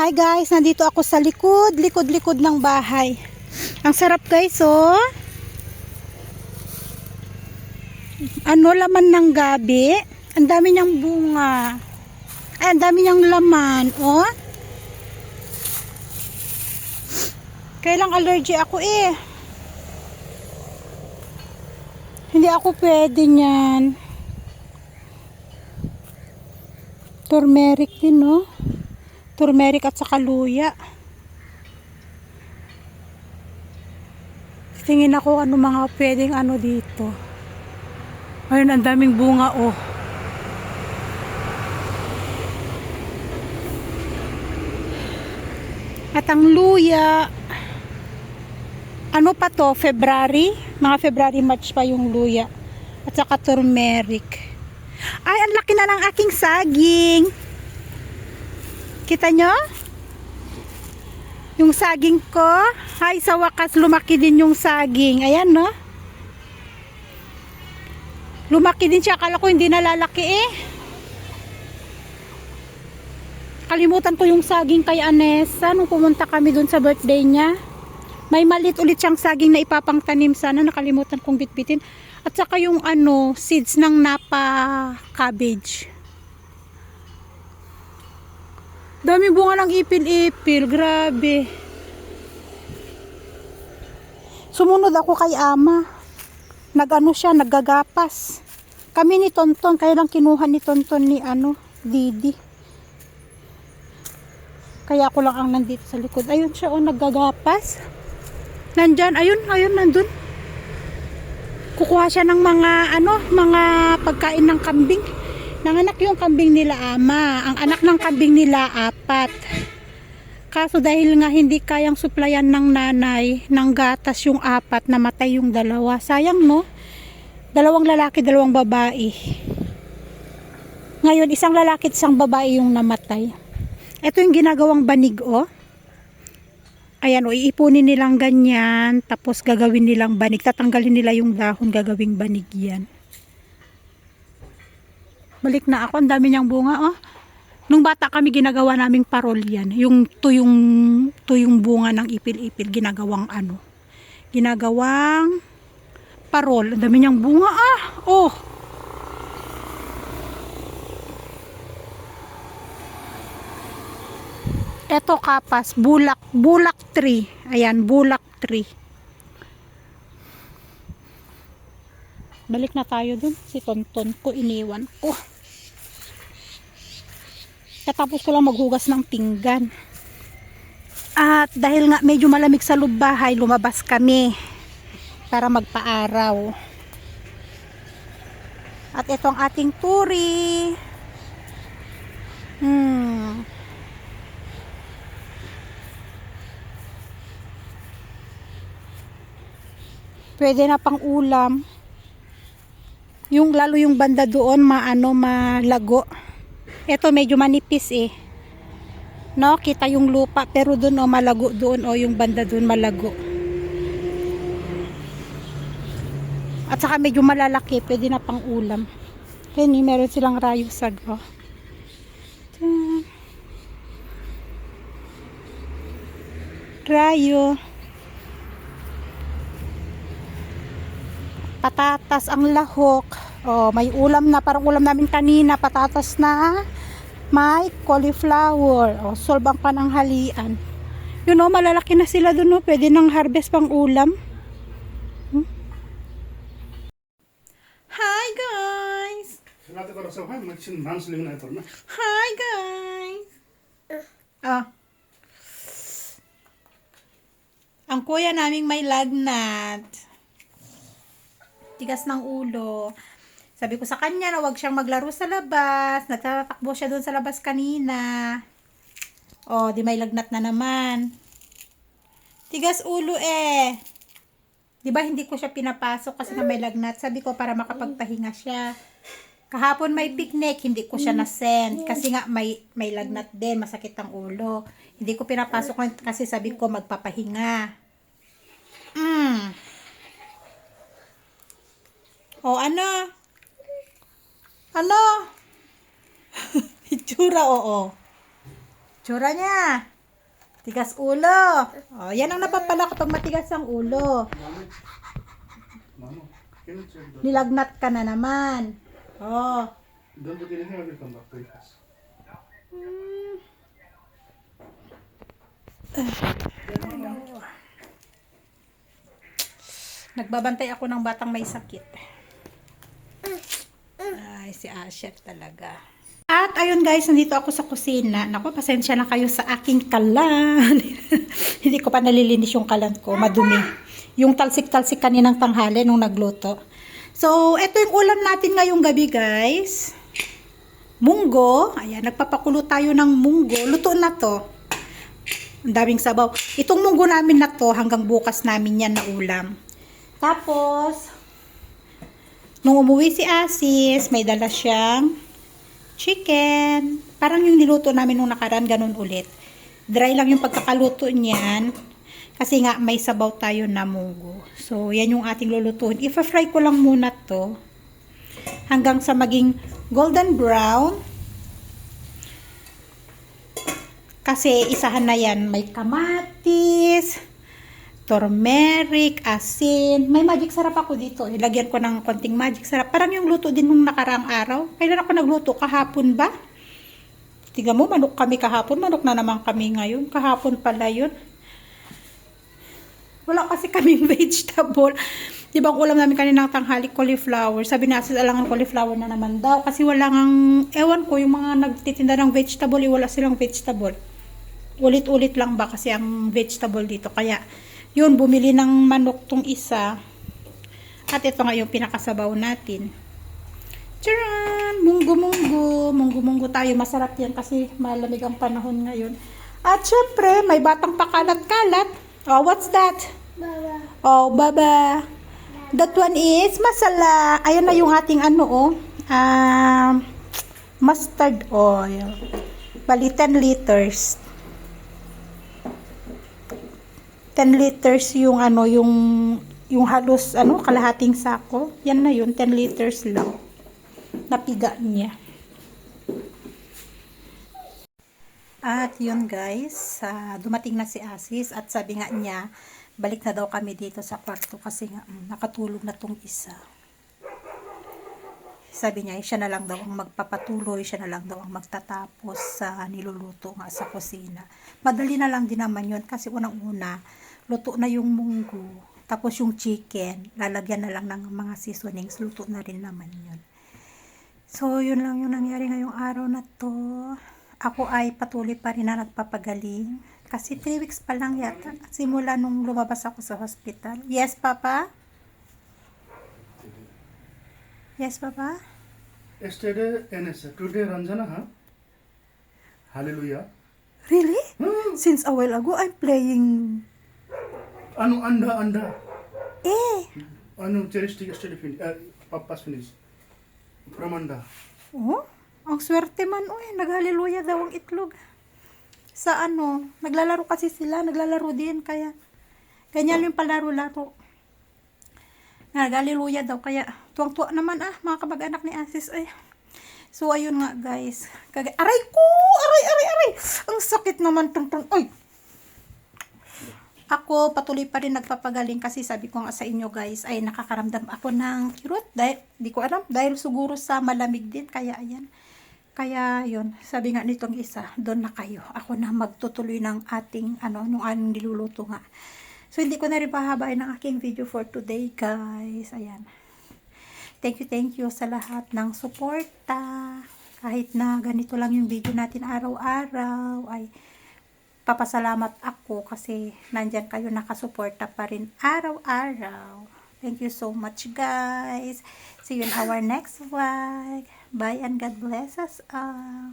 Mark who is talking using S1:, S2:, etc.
S1: Hi guys, nandito ako sa likod, likod, likod ng bahay. Ang sarap guys, oh. Ano laman ng gabi? Ang dami niyang bunga. Ay, ang dami niyang laman, oh. Kailang allergy ako eh. Hindi ako pwede niyan. Turmeric din, no? Turmeric at saka luya. Tingin ako ano mga pwedeng ano dito. Ayun, ang daming bunga, oh. At ang luya, ano pa to, February? Mga February, March pa yung luya. At saka turmeric. Ay, ang laki na ng aking saging. Kita nyo? Yung saging ko. Ay, sa wakas, lumaki din yung saging. Ayan, no? Lumaki din siya. Akala ko hindi nalalaki eh. Kalimutan ko yung saging kay Anessa nung pumunta kami dun sa birthday niya. May malit ulit siyang saging na ipapangtanim sana. Nakalimutan kong bitbitin. At saka yung ano, seeds ng napa cabbage. Dami bunga ng ipil-ipil. Grabe. Sumunod ako kay ama. Nagano siya, naggagapas. Kami ni Tonton, kaya lang kinuha ni Tonton ni ano, Didi. Kaya ako lang ang nandito sa likod. Ayun siya, oh, naggagapas. Nandyan, ayun, ayun, nandun. Kukuha siya ng mga, ano, mga pagkain ng kambing. Nanganak yung kambing nila ama. Ang anak ng kambing nila, apat. Kaso dahil nga hindi kayang suplayan ng nanay ng gatas yung apat, namatay yung dalawa. Sayang no? Dalawang lalaki, dalawang babae. Ngayon, isang lalaki isang babae yung namatay. Ito yung ginagawang banig, oh. Ayan, o, iipunin nilang ganyan, tapos gagawin nilang banig. Tatanggalin nila yung dahon, gagawing banig yan. Balik na ako, ang dami niyang bunga, oh. Nung bata kami, ginagawa naming parol yan. Yung tuyong, tuyong bunga ng ipil-ipil, ginagawang ano. Ginagawang parol. Ang dami niyang bunga, ah. Oh. Eto kapas, bulak, bulak tree. Ayan, bulak tree. Balik na tayo dun. Si Tonton ko iniwan ko. Katapos ko lang maghugas ng pinggan. At dahil nga medyo malamig sa loob bahay, lumabas kami para magpaaraw. At ito ang ating turi. Hmm. Pwede na pang ulam. Yung lalo yung banda doon maano malago. Ito medyo manipis eh. No, kita yung lupa pero doon oh malago doon oh yung banda doon malago. At saka medyo malalaki, pwede na pang ulam. Kaya ni meron silang rayo sag oh. patatas ang lahok. Oh, may ulam na, parang ulam namin kanina, patatas na may cauliflower. O, oh, solbang pananghalian. Yun know, malalaki na sila dun o. Pwede nang harvest pang ulam. Hmm? Hi, guys! Hi, guys! Ah. Ang kuya naming may lagnat. Tigas ng ulo. Sabi ko sa kanya na wag siyang maglaro sa labas. Nagtatakbo siya doon sa labas kanina. Oh, di may lagnat na naman. Tigas ulo eh. Di ba hindi ko siya pinapasok kasi na may lagnat. Sabi ko para makapagpahinga siya. Kahapon may picnic, hindi ko siya na-send kasi nga may may lagnat din, masakit ang ulo. Hindi ko pinapasok kasi sabi ko magpapahinga. Mm. O ano? Ano? Itsura oo. Itsura niya. Tigas ulo. Oh, yan ang napapala kapag matigas ang ulo. Nilagnat ka na naman. Oh.
S2: Don't.
S1: Nagbabantay ako ng batang may sakit. Si Asher talaga. At ayun guys, nandito ako sa kusina. Naku, pasensya na kayo sa aking kalan. Hindi ko pa nalilinis yung kalan ko. Madumi. Yung talsik-talsik kaninang tanghali nung nagluto. So, ito yung ulam natin ngayong gabi guys. Munggo. Ayan, nagpapakulo tayo ng munggo. Luto na to. Ang daming sabaw. Itong munggo namin na to, hanggang bukas namin yan na ulam. Tapos, nung umuwi si Asis, may dala siyang chicken. Parang yung niluto namin nung nakaraan, ganun ulit. Dry lang yung pagkakaluto niyan. Kasi nga, may sabaw tayo na munggo. So, yan yung ating lulutuin. Ifa-fry ko lang muna to. Hanggang sa maging golden brown. Kasi isahan na yan. May kamatis, turmeric, asin. May magic sarap ako dito. Ilagyan ko ng konting magic sarap. Parang yung luto din nung nakaraang araw. Kailan ako nagluto? Kahapon ba? Tiga mo, manok kami kahapon. Manok na naman kami ngayon. Kahapon pala yun. Wala kasi kaming vegetable. Di ba ulam namin kanina ng tanghali, cauliflower. Sabi na sa alangan cauliflower na naman daw. Kasi wala ngang, ewan ko, yung mga nagtitinda ng vegetable, eh, wala silang vegetable. Ulit-ulit lang ba kasi ang vegetable dito. Kaya, yun, bumili ng manok tong isa. At ito nga yung pinakasabaw natin. Charan! Munggo-munggo. Munggo-munggo tayo. Masarap yan kasi malamig ang panahon ngayon. At syempre, may batang pakalat-kalat. Oh, what's that?
S3: Baba.
S1: Oh, baba. That one is masala. Ayan na yung ating ano, oh. Um, mustard oil. Bali, 10 liters. 10 liters yung ano, yung yung halos ano, kalahating sako. Yan na yun, 10 liters lang. Napiga niya. At yun guys, ah, dumating na si Asis at sabi nga niya, balik na daw kami dito sa kwarto kasi nga mm, nakatulog na tong isa. Sabi niya, siya na lang daw ang magpapatuloy, siya na lang daw ang magtatapos sa niluluto nga sa kusina. Madali na lang din naman yun kasi unang-una, luto na yung munggo, tapos yung chicken, lalagyan na lang ng mga seasonings, luto na rin naman yun. So, yun lang yung nangyari ngayong araw na to. Ako ay patuloy pa rin na nagpapagaling. Kasi 3 weeks pa lang yata. Simula nung lumabas ako sa hospital. Yes, Papa? Yes, Papa?
S2: Yesterday, NS. Today, Ranjana, huh? Hallelujah.
S1: Really?
S2: Hmm.
S1: Since a while ago, I'm playing...
S2: Anu, anda, anda.
S1: Eh!
S2: Anu, cheristic yesterday finish. Uh, papa's finish. From anda.
S1: Oh, ang swerte man, uy. Naghaliluya daw ang itlog. Sa ano, naglalaro kasi sila, naglalaro din, kaya ganyan yung palaro-laro. Naghaliluya daw, kaya tuwang-tuwa naman ah, mga kamag-anak ni Asis, ay. So, ayun nga, guys. Kaga aray ko! Aray, aray, aray! Ang sakit naman, tung, tung, ay! Ako, patuloy pa rin nagpapagaling kasi sabi ko nga sa inyo guys, ay nakakaramdam ako ng kirot. Dahil, di ko alam, dahil siguro sa malamig din, kaya ayan. Kaya yun, sabi nga nitong isa, doon na kayo. Ako na magtutuloy ng ating, ano, nung anong niluluto nga. So, hindi ko na rin pahabain ang aking video for today, guys. Ayan. Thank you, thank you sa lahat ng suporta. Kahit na ganito lang yung video natin araw-araw, ay papasalamat ako kasi nandyan kayo nakasuporta pa rin araw-araw. Thank you so much, guys. See you in our next vlog. Bye and God bless us all.